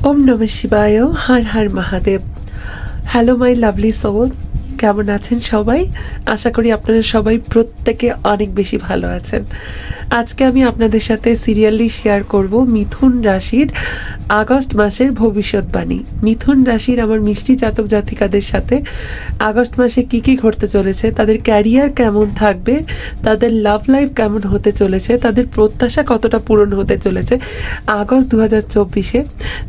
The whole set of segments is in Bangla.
ওম নম শিবায় Har Har Mahadev hello my lovely soul কেমন আছেন সবাই? আশা করি আপনারা সবাই প্রত্যেকে অনেক বেশি ভালো আছেন। আজকে আমি আপনাদের সাথে সিরিয়ালি শেয়ার করব মিথুন রাশির আগস্ট মাসের ভবিষ্যৎবাণী মিথুন রাশির আমার মিষ্টি জাতক জাতিকাদের সাথে আগস্ট মাসে কি কি ঘটতে চলেছে, তাদের ক্যারিয়ার কেমন থাকবে, তাদের লাভ লাইফ কেমন হতে চলেছে, তাদের প্রত্যাশা কতটা পূরণ হতে চলেছে আগস্ট দু হাজার চব্বিশে,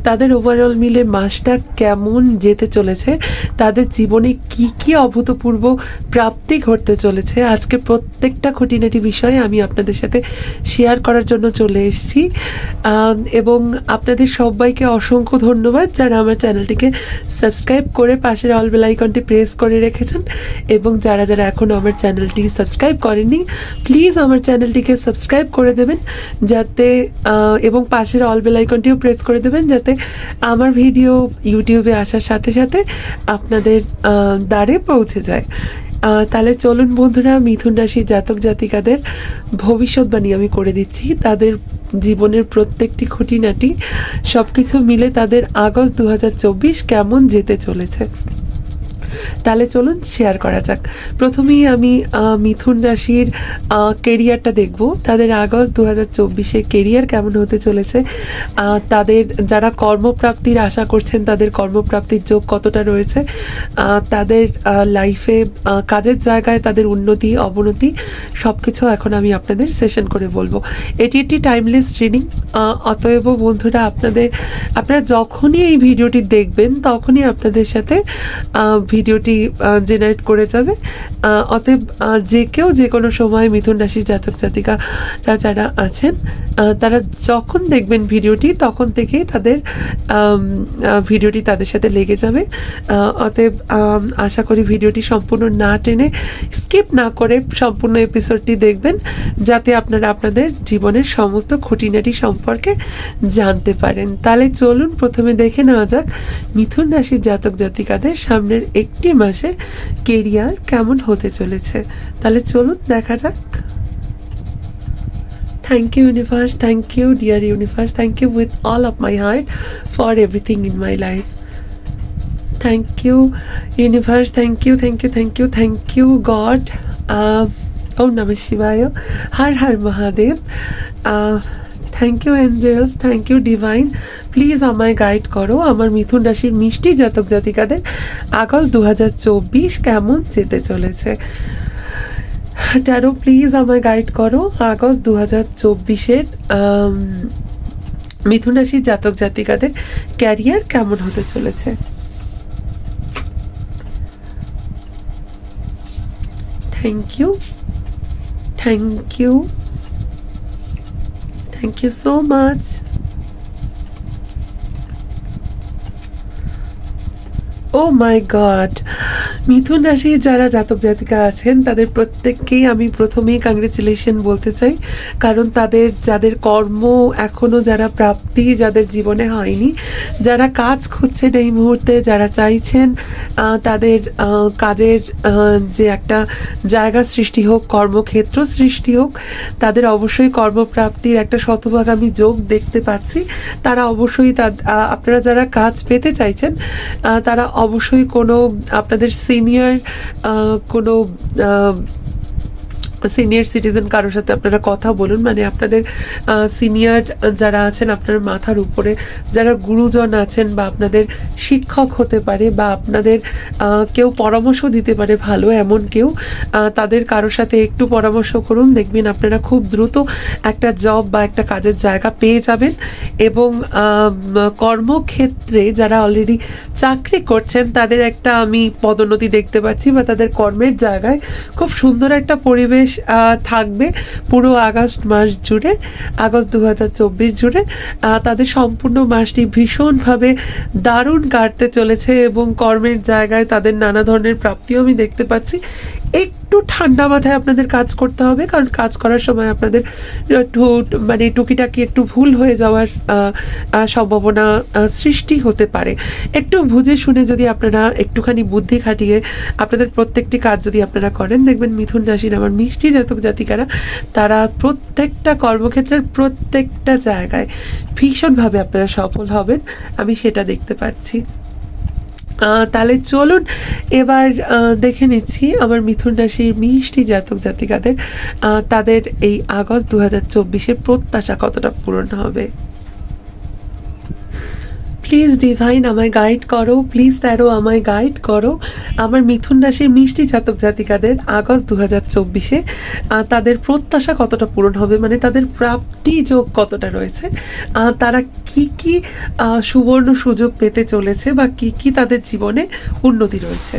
তাদের ওভারঅল মিলে মাসটা কেমন যেতে চলেছে, তাদের জীবনে কি কি অভূতপূর্ব প্রাপ্তি ঘটতে চলেছে। আজকে প্রত্যেকটা খুঁটিনাটি বিষয়ে আমি আপনাদের সাথে শেয়ার করার জন্য চলে এসেছি। এবং আপনাদের সবাইকে অসংখ্য ধন্যবাদ যারা আমার চ্যানেলটিকে সাবস্ক্রাইব করে পাশের অল বেল আইকনটি প্রেস করে রেখেছেন এবং যারা যারা এখনও আমার চ্যানেলটি সাবস্ক্রাইব করেননি প্লিজ আমার চ্যানেলটিকে সাবস্ক্রাইব করে দেবেন যাতে এবং পাশের অল বেল আইকনটিও প্রেস করে দেবেন যাতে আমার ভিডিও ইউটিউবে আসার সাথে সাথে আপনাদের দ্বারে পৌঁছে যায়। তাহলে চলুন বন্ধুরা, মিথুন রাশির জাতক জাতিকাদের ভবিষ্যৎবাণী আমি করে দিচ্ছি। তাদের জীবনের প্রত্যেকটি খুঁটিনাটি সব কিছু মিলে তাদের আগস্ট দু হাজার চব্বিশ কেমন যেতে চলেছে? তাহলে চলুন শেয়ার করা যাক। প্রথমেই আমি মিথুন রাশির কেরিয়ারটা দেখব। তাদের আগস্ট দু হাজার চব্বিশে কেরিয়ার কেমন হতে চলেছে? তাদের যারা কর্মপ্রাপ্তির আশা করছেন তাদের কর্মপ্রাপ্তির যোগ কতটা রয়েছে? তাদের লাইফে কাজের জায়গায় তাদের উন্নতি অবনতি সব কিছু এখন আমি আপনাদের সেশন করে বলব। এটি একটি টাইমলেস ট্রেনিং অতএব বন্ধুরা আপনাদের আপনারা যখনই এই ভিডিওটি দেখবেন তখনই আপনাদের সাথে আহ, ভিডিওটি জেনারেট করে যাবে। অতএব যে কেউ যে কোনো সময় মিথুন রাশির জাতক জাতিকারা যারা আছেন তারা যখন দেখবেন ভিডিওটি, তখন থেকেই তাদের ভিডিওটি তাদের সাথে লেগে যাবে। অতএব আশা করি ভিডিওটি সম্পূর্ণ না টেনে স্কিপ না করে সম্পূর্ণ এপিসোডটি দেখবেন, যাতে আপনারা আপনাদের জীবনের সমস্ত খুঁটিনাটি সম্পর্কে জানতে পারেন। তাহলে চলুন প্রথমে দেখে নেওয়া যাক মিথুন রাশির জাতক জাতিকাদের সামনের একটি একটি মাসে কেরিয়ার কেমন হতে চলেছে? তাহলে চলুন, দেখা যাক। Thank you universe thank you dear universe thank you with all of my heart for everything in my life thank you universe thank you thank you thank you thank you God ও নম শিবায় Har Har Mahadev thank you angels thank you divine please আমায় গাইড করো। আমার মিথুন রাশির মিষ্টি জাতক জাতিকাদের আগস্ট দু হাজার চব্বিশ কেমন যেতে চলেছে? ট্যারো প্লিজ আমায় গাইড করো। আগস্ট দু হাজার চব্বিশের মিথুন রাশির জাতক জাতিকাদের ক্যারিয়ার কেমন হতে চলেছে? Thank you thank you thank you so much oh my God মিথুন রাশি যারা জাতক জাতিকা আছেন, তাদের প্রত্যেককেই আমি প্রথমেই কংগ্রেচুলেশন বলতে চাই। কারণ তাদের, যাদের কর্ম এখনও যারা প্রাপ্তি যাদের জীবনে হয়নি, যারা কাজ খুঁজছেন এই মুহূর্তে, যারা চাইছেন তাদের কাজের যে একটা জায়গা সৃষ্টি হোক, কর্মক্ষেত্র সৃষ্টি হোক, তাদের অবশ্যই কর্মপ্রাপ্তির একটা শতভাগ আমি যোগ দেখতে পাচ্ছি। তারা অবশ্যই আপনারা যারা কাজ পেতে চাইছেন তারা অবশ্যই কোনো আপনাদের সিনিয়র কোনো সিনিয়র সিটিজেন কারোর সাথে আপনারা কথা বলুন। মানে আপনাদের সিনিয়র যারা আছেন, আপনার মাথার উপরে যারা গুরুজন আছেন বা আপনাদের শিক্ষক হতে পারে বা আপনাদের কেউ পরামর্শ দিতে পারে ভালো এমন কেউ তাদের কারোর সাথে একটু পরামর্শ করুন। দেখবেন আপনারা খুব দ্রুত একটা জব বা একটা কাজের জায়গা পেয়ে যাবেন এবং কর্মক্ষেত্রে যারা অলরেডি চাকরি করছেন, তাদের একটা আমি পদোন্নতি দেখতে পাচ্ছি বা তাদের কর্মের জায়গায় খুব সুন্দর একটা পরিবেশ থাকবে পুরো আগস্ট মাস জুড়ে, আগস্ট দু হাজার চব্বিশ জুড়ে। তাদের সম্পূর্ণ মাসটি ভীষণভাবে দারুণ কাটতে চলেছে এবং কর্মের জায়গায় তাদের নানা ধরনের প্রাপ্তিও আমি দেখতে পাচ্ছি। একটু ঠান্ডা মাথায় আপনাদের কাজ করতে হবে, কারণ কাজ করার সময় আপনাদের মানে টুকিটাকি একটু ভুল হয়ে যাওয়ার সম্ভাবনা সৃষ্টি হতে পারে। একটু বুঝে শুনে যদি আপনারা একটুখানি বুদ্ধি খাটিয়ে আপনাদের প্রত্যেকটি কাজ যদি আপনারা করেন, দেখবেন মিথুন রাশির আমার মিষ্টি জাতক জাতিকারা, তারা প্রত্যেকটা কর্মক্ষেত্রের প্রত্যেকটা জায়গায় ভীষণভাবে আপনারা সফল হবেন। আমি সেটা দেখতে পাচ্ছি। তাহলে চলুন, এবার দেখে নিচ্ছি আমার মিথুন রাশির মিষ্টি জাতক জাতিকাদের তাদের এই আগস্ট দু হাজার চব্বিশে প্রত্যাশা কতটা পূরণ হবে। প্লিজ ডিভাইন আমায় গাইড করো। প্লিজ ট্যারো আমায় গাইড করো। আমার মিথুন রাশির মিষ্টি জাতক জাতিকাদের আগস্ট দু হাজার চব্বিশে তাদের প্রত্যাশা কতটা পূরণ হবে? মানে তাদের প্রাপ্তি যোগ কতটা রয়েছে? তারা কি কি সুবর্ণ সুযোগ পেতে চলেছে বা কি কি তাদের জীবনে উন্নতি রয়েছে?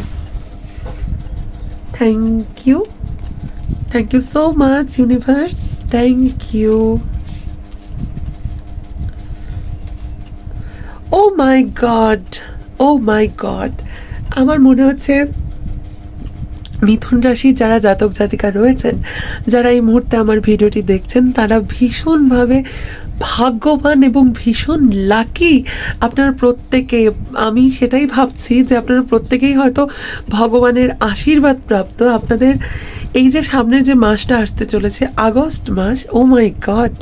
Thank you thank you so much universe thank you oh my God oh my God আমার মনে হচ্ছে মিথুন রাশি যারা জাতক জাতিকা রয়েছেন, যারা এই মুহূর্তে আমার ভিডিওটি দেখছেন, তারা ভীষণভাবে ভাগ্যবান এবং ভীষণ লাকি আপনারা প্রত্যেকে, আমি সেটাই ভাবছি যে আপনারা প্রত্যেকেই হয়তো ভগবানের আশীর্বাদ প্রাপ্ত। আপনাদের এই যে সামনের যে মাসটা আসতে চলেছে, আগস্ট মাস ও মাই গড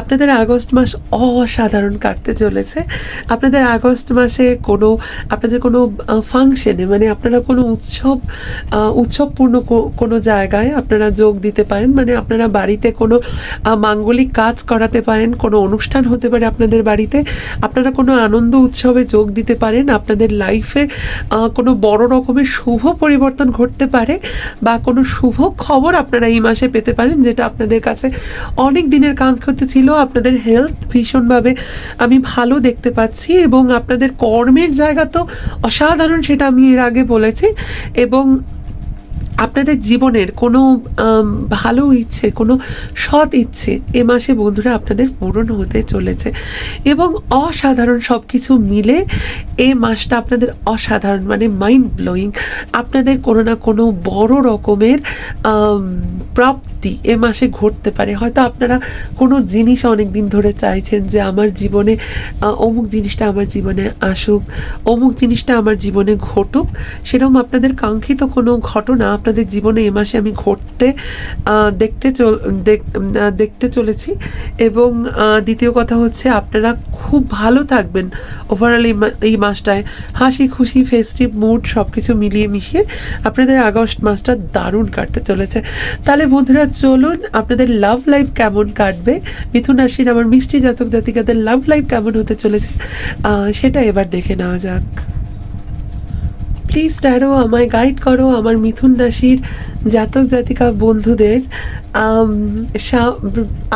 আপনাদের আগস্ট মাস অসাধারণ কাটতে চলেছে। আপনাদের আগস্ট মাসে কোনো, আপনাদের কোনো ফাংশনে মানে আপনারা কোনো উৎসব উৎসবপূর্ণ কোনো জায়গায় আপনারা যোগ দিতে পারেন মানে আপনারা বাড়িতে কোনো মাঙ্গলিক কাজ করাতে পারেন, কোনো অনুষ্ঠান হতে পারে আপনাদের বাড়িতে, আপনারা কোনো আনন্দ উৎসবে যোগ দিতে পারেন, আপনাদের লাইফে কোনো বড় রকমের শুভ পরিবর্তন ঘটতে পারে বা কোনো শুভ খবর আপনারা এই মাসে পেতে পারেন, যেটা আপনাদের কাছে অনেক দিনের কাঙ্ক্ষিত ছিল। আপনাদের হেলথ ভীষণভাবে আমি ভালো দেখতে পাচ্ছি এবং আপনাদের কর্মের জায়গা তো অসাধারণ, সেটা আমি এর আগে বলেছি। এবং আপনাদের জীবনের কোনো ভালো ইচ্ছে, কোনো সৎ ইচ্ছে এ মাসে বন্ধুরা আপনাদের পূরণ হতে চলেছে। এবং অসাধারণ সব কিছু মিলে এ মাসটা আপনাদের অসাধারণ মানে মাইন্ড ব্লোয়িং আপনাদের কোনো না কোনো বড় রকমের প্রাপ্তি এ মাসে ঘটতে পারে। হয়তো আপনারা কোনো জিনিস অনেক দিন ধরে চাইছেন যে আমার জীবনে অমুক জিনিসটা আমার জীবনে আসুক, অমুক জিনিসটা আমার জীবনে ঘটুক। সেরকম আপনাদের কাঙ্ক্ষিত কোনো ঘটনা আপনাদের জীবনে এ মাসে আমি ঘটতে দেখতে চল, দেখ- দেখতে চলেছি এবং দ্বিতীয় কথা হচ্ছে আপনারা খুব ভালো থাকবেন। ওভারঅল এই মাসটায় হাসি, খুশি ফেস্টিভ মুড সব কিছু মিলিয়ে মিশিয়ে আপনাদের আগস্ট মাসটা দারুণ কাটতে চলেছে। তাহলে বন্ধুরা চলুন, আপনাদের লাভ লাইফ কেমন কাটবে? মিথুন রাশির আমার মিষ্টি জাতক জাতিকাদের লাভ লাইফ কেমন হতে চলেছে? সেটা এবার দেখে নেওয়া যাক। প্লিজ ট্যারো আমায় গাইড করো আমার মিথুন রাশির জাতক, জাতিকা, বন্ধুদের।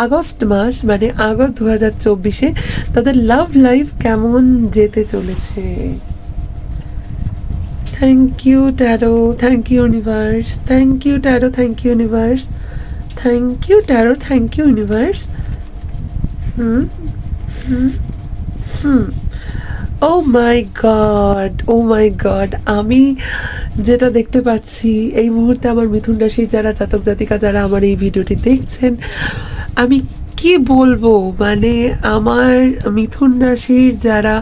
আগস্ট মাস মানে আগস্ট দু হাজার চব্বিশে তাদের লাভ লাইফ কেমন যেতে চলেছে? Thank you tarot thank you universe thank you tarot thank you universe thank you tarot thank you universe hmm hmm hmm oh my God oh my God আমি যেটা দেখতে পাচ্ছি এই মুহূর্তে আমার মিথুন রাশি যারা জাতক জাতিকা যারা আমার এই ভিডিওটি দেখছেন, আমি কি বলব? মানে আমার মিথুন রাশির যারা,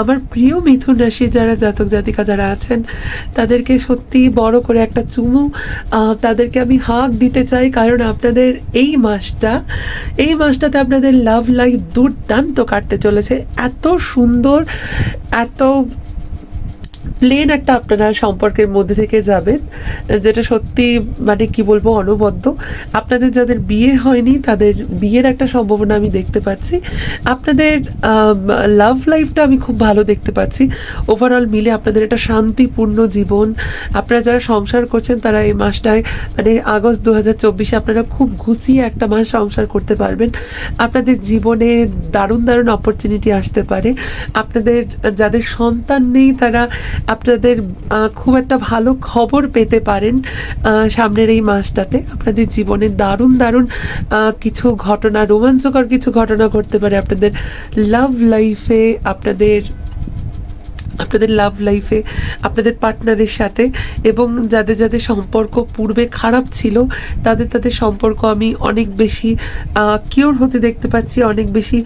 আমার প্রিয় মিথুন রাশির যারা জাতক জাতিকা যারা আছেন, তাদেরকে সত্যি বড় করে একটা চুমু তাদেরকে আমি হাঁক দিতে চাই। কারণ আপনাদের এই মাসটা, এই মাসটাতে আপনাদের লাভ লাইফ দুর্দান্ত কাটতে চলেছে। এত সুন্দর, এত প্লেন একটা আপনারা সম্পর্কের মধ্যে থেকে যাবেন, যেটা সত্যি মানে কি বলব, অনবদ্য। আপনাদের যাদের বিয়ে হয়নি, তাদের বিয়ের একটা সম্ভাবনা আমি দেখতে পাচ্ছি। আপনাদের লাভ লাইফটা আমি খুব ভালো দেখতে পাচ্ছি। ওভারঅল মিলে আপনাদের একটা শান্তিপূর্ণ জীবন। আপনারা যারা সংসার করছেন, তারা এই মাসটায় মানে আগস্ট দু হাজার চব্বিশে আপনারা খুব গুছিয়ে একটা মাস সংসার করতে পারবেন। আপনাদের জীবনে দারুণ দারুণ অপরচুনিটি আসতে পারে। আপনাদের, যাদের সন্তান নেই, তারা আপনাদের খুব একটা ভালো খবর পেতে পারেন সামনের এই মাসটাতে। আপনাদের জীবনে দারুণ দারুণ কিছু ঘটনা, রোমাঞ্চকর কিছু ঘটনা ঘটতে পারে আপনাদের লাভ লাইফে আপনাদের আপনাদের লাভ লাইফে আপনাদের পার্টনারের সাথে এবং যাদের যাদের সম্পর্ক পূর্বে খারাপ ছিল, তাদের তাদের সম্পর্ক আমি অনেক বেশি কিওর হতে দেখতে পাচ্ছি, অনেক বেশি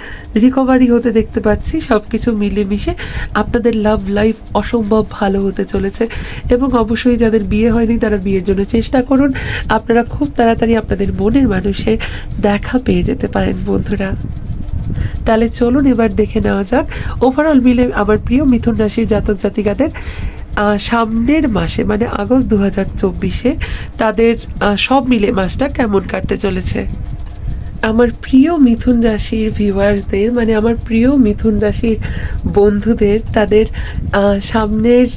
রিকভারি হতে দেখতে পাচ্ছি সব কিছু মিলেমিশে আপনাদের লাভ লাইফ অসম্ভব ভালো হতে চলেছে এবং অবশ্যই যাদের বিয়ে হয়নি তারা বিয়ের জন্য চেষ্টা করুন, আপনারা খুব তাড়াতাড়ি আপনাদের মনের মানুষের দেখা পেয়ে যেতে পারেন বন্ধুরা। তাহলে চলুন এবার দেখে নেওয়া যাক। ওভারঅল মিলে আমার প্রিয় মিথুন রাশির জাতক জাতিকাদের সামনের মাসে মানে আগস্ট দু হাজার চব্বিশে, তাদের সব মিলে মাসটা কেমন কাটতে চলেছে? আমার প্রিয় মিথুন রাশির ভিউয়ার্সদের মানে আমার প্রিয় মিথুন রাশির বন্ধুদের, তাদের সামনের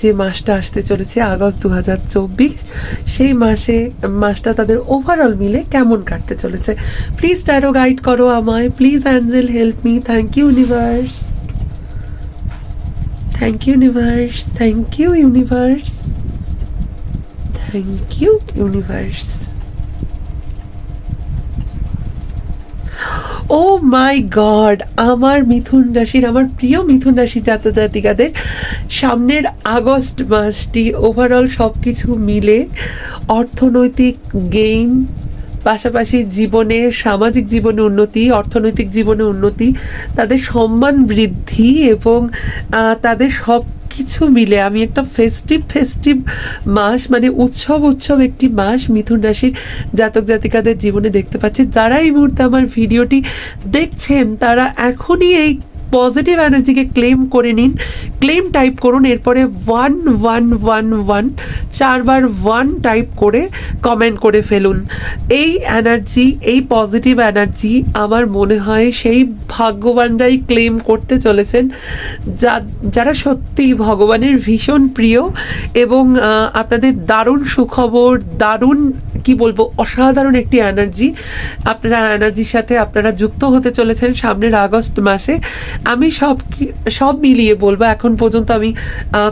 যে মাসটা আসতে চলেছে, আগস্ট দু হাজার চব্বিশ, সেই মাসে, মাসটা তাদের ওভারঅল মিলে কেমন কাটতে চলেছে। প্লিজ ট্যারো গাইড করো আমায়। Please angel help me thank you universe thank you universe thank you universe thank you universe oh my God আমার মিথুন রাশির, আমার প্রিয় মিথুন রাশি জাতক জাতিকাদের সামনের আগস্ট মাসটি ওভারঅল সব কিছু মিলে অর্থনৈতিক গেইন পাশাপাশি জীবনে, সামাজিক জীবনে উন্নতি, অর্থনৈতিক জীবনে উন্নতি, তাদের সম্মান বৃদ্ধি এবং তাদের সব কিছু মিলে আমি একটা ফেস্টিভ ফেস্টিভ মাস মানে উৎসব উৎসব একটি মাস মিথুন রাশির জাতক জাতিকাদের জীবনে দেখতে পাচ্ছি। যারা এই মুহূর্তে আমার ভিডিওটি দেখছেন, তারা এখনই এই পজিটিভ এনার্জিকে ক্লেম করে নিন। ক্লেম টাইপ করুন, এরপরে ওয়ান ওয়ান ওয়ান ওয়ান চারবার ওয়ান টাইপ করে কমেন্ট করে ফেলুন। এই এনার্জি এই পজিটিভ এনার্জি আমার মনে হয় সেই ভাগ্যবানরাই ক্লেম করতে চলেছেন। যা, যারা সত্যিই ভগবানের ভীষণ প্রিয় এবং আপনাদের দারুণ সুখবর, দারুণ কি বলব, অসাধারণ একটি এনার্জি আপনারা এনার্জির সাথে আপনারা যুক্ত হতে চলেছেন সামনের আগস্ট মাসে। আমি সব সব মিলিয়ে বলব, এখন পর্যন্ত আমি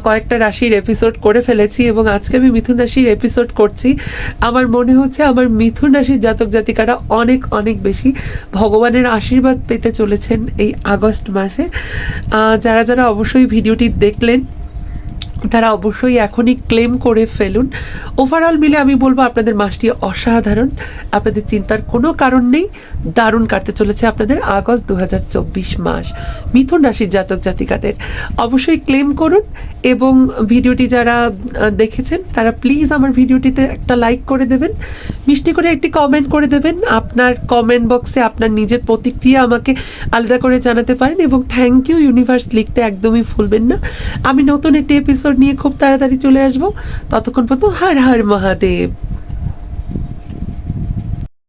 কয়েকটা রাশির এপিসোড করে ফেলেছি এবং আজকে আমি মিথুন রাশির এপিসোড করছি। আমার মনে হচ্ছে আমার মিথুন রাশির জাতক জাতিকারা অনেক অনেক বেশি ভগবানের আশীর্বাদ পেতে চলেছেন এই আগস্ট মাসে। যারা যারা অবশ্যই ভিডিওটি দেখলেন তারা অবশ্যই এখনই ক্লেম করে ফেলুন। ওভারঅল মিলে আমি বলব আপনাদের মাসটি অসাধারণ। আপনাদের চিন্তার কোনো কারণ নেই। দারুণ কাটতে চলেছে আপনাদের আগস্ট দু হাজার চব্বিশ মাস, মিথুন রাশির জাতক জাতিকাদের। অবশ্যই ক্লেম করুন এবং ভিডিওটি যারা দেখেছেন, তারা প্লিজ আমার ভিডিওটিতে একটা লাইক করে দেবেন। মিষ্টি করে একটি কমেন্ট করে দেবেন। আপনার কমেন্ট বক্সে আপনার নিজের প্রতিক্রিয়া আমাকে আলাদা করে জানাতে পারেন এবং থ্যাংক ইউ ইউনিভার্স লিখতে একদমই ভুলবেন না। আমি নতুন একটি এপিসোড নিয়ে খুব তাড়াতাড়ি চলে আসব। ততক্ষণ পর্যন্ত হর হর মহাদেব।